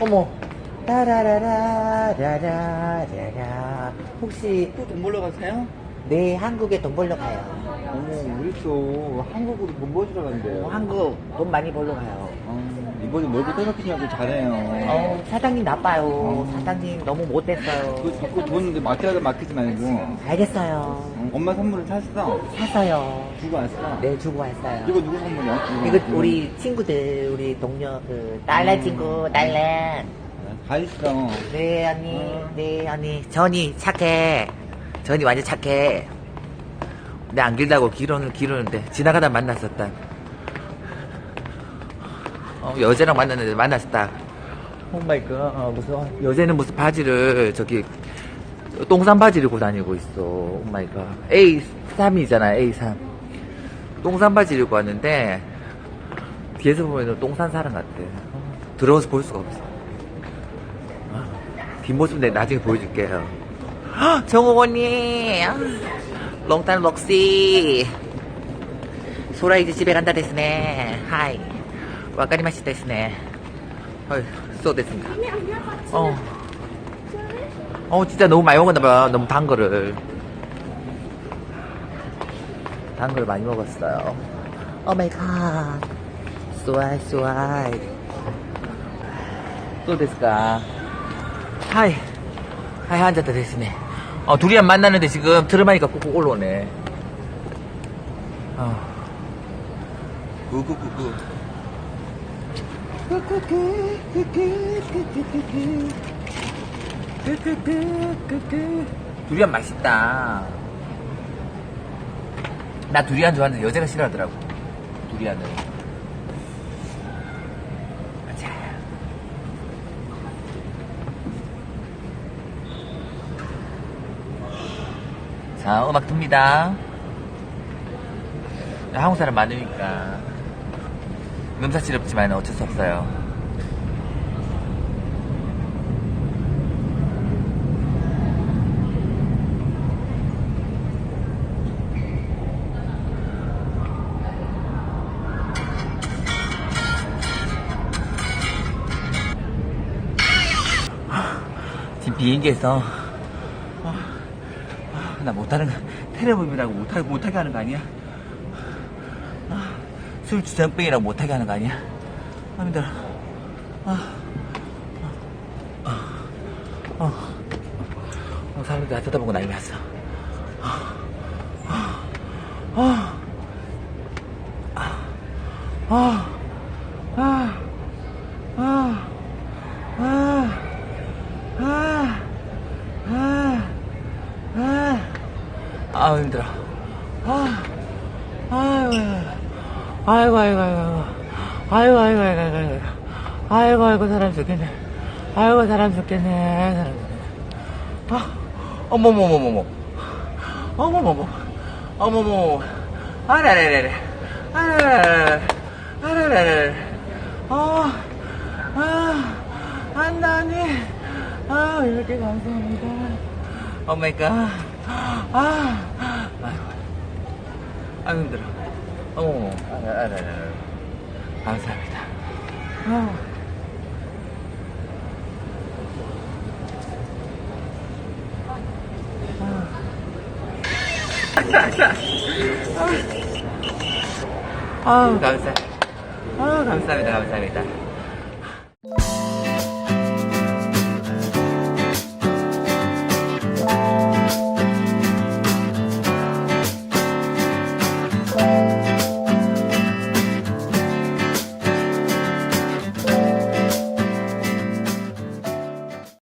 어머. 따라라라라라라라. 혹시 또돈 벌러 가세요? 내 한국에 돈 벌러 가요. 어머, 우리 또 한국으로 돈 벌러 간대요. 어, 한국 돈 많이 벌러 가요. 어, 이번에 몰고 떠나키냐고 잘해요. 어, 사장님 나빠요. 어. 사장님 너무 못됐어요. 그 자꾸 돈 맡겨도 맡기지 말고. 알겠어요. 어, 엄마 선물을 샀어. 샀어요. 주고 왔어. 네, 주고 왔어요. 이거 누구 선물이야? 이거 우리 친구들, 우리 동료, 그, 딸내 음. 친구, 딸내. 다 있어. 네, 언니. 어. 네, 언니. 전이 착해. 전이 완전 착해. 내 안 길다고 기르는, 기르는데, 지나가다 만났었다. 어, 여자랑 만났는데 만났었다. 오 마이 갓. 어, 무슨, 여자는 무슨 바지를, 저기, 똥산 바지를 입고 다니고 있어. 오 마이 갓. A3이잖아, A3. 똥산 바지를 입고 왔는데, 뒤에서 보면 똥산 사람 같아. 어, 들어와서 볼 수가 없어. 뒷모습 내 나중에 보여줄게요. 정욱 언니, 롱탄 럭시. 소라 이제 집에 간다 됐네. 하이. 됐습니다. 어. 어, 진짜 너무 많이 먹었나 봐. 너무 단 거를. 단 걸 많이 먹었어요. 오 마이 갓. 쏘아이. 또 됐을까? 하이. 하이, 앉았다 됐으네. 어, 둘이 안 만나는데 지금 들어마니까 꾹꾹 올라오네. 어. 구구구구. 두리안 맛있다. 나 두리안 좋아하는데 여자가 싫어하더라고. 두리안을. 자. 자, 음악 듭니다. 한국 사람 많으니까. 음사스럽지만 어쩔 수 없어요. 지금 비행기에서 아, 아, 나 못하는 테레범이라고 못하게 못하게 하는 거 아니야? 아, 술 주정병이라고 못하게 하는 거 아니야? 아 힘들어. 아, 아, 아, 어, 사람들 나 쳐다보고 난리 났어. 아, 아, 아, 아, 아, 아, 아, 아. 아, 아, 아, 아, 힘들어. 아, 아이고, 아이고, 아이고, 아이고, 아이고, 아이고, 아이고, 아이고, 아이고, 아이고, 사람 죽겠네. 아이고, 사람 죽겠네. 사람 죽겠네. 아, 어머머머머머. 어머머머. 어머머머. 아라라라라. 아라라라라. 아라라라라. 아, 아, 안나니. 아, 이렇게 감사합니다. 오 마이 갓. 아, 아이고. 아, 힘들어. 어머, 아, 아, 아, 아, 감사합니다. 아. 아, 감사. 아, 감사합니다, 감사합니다.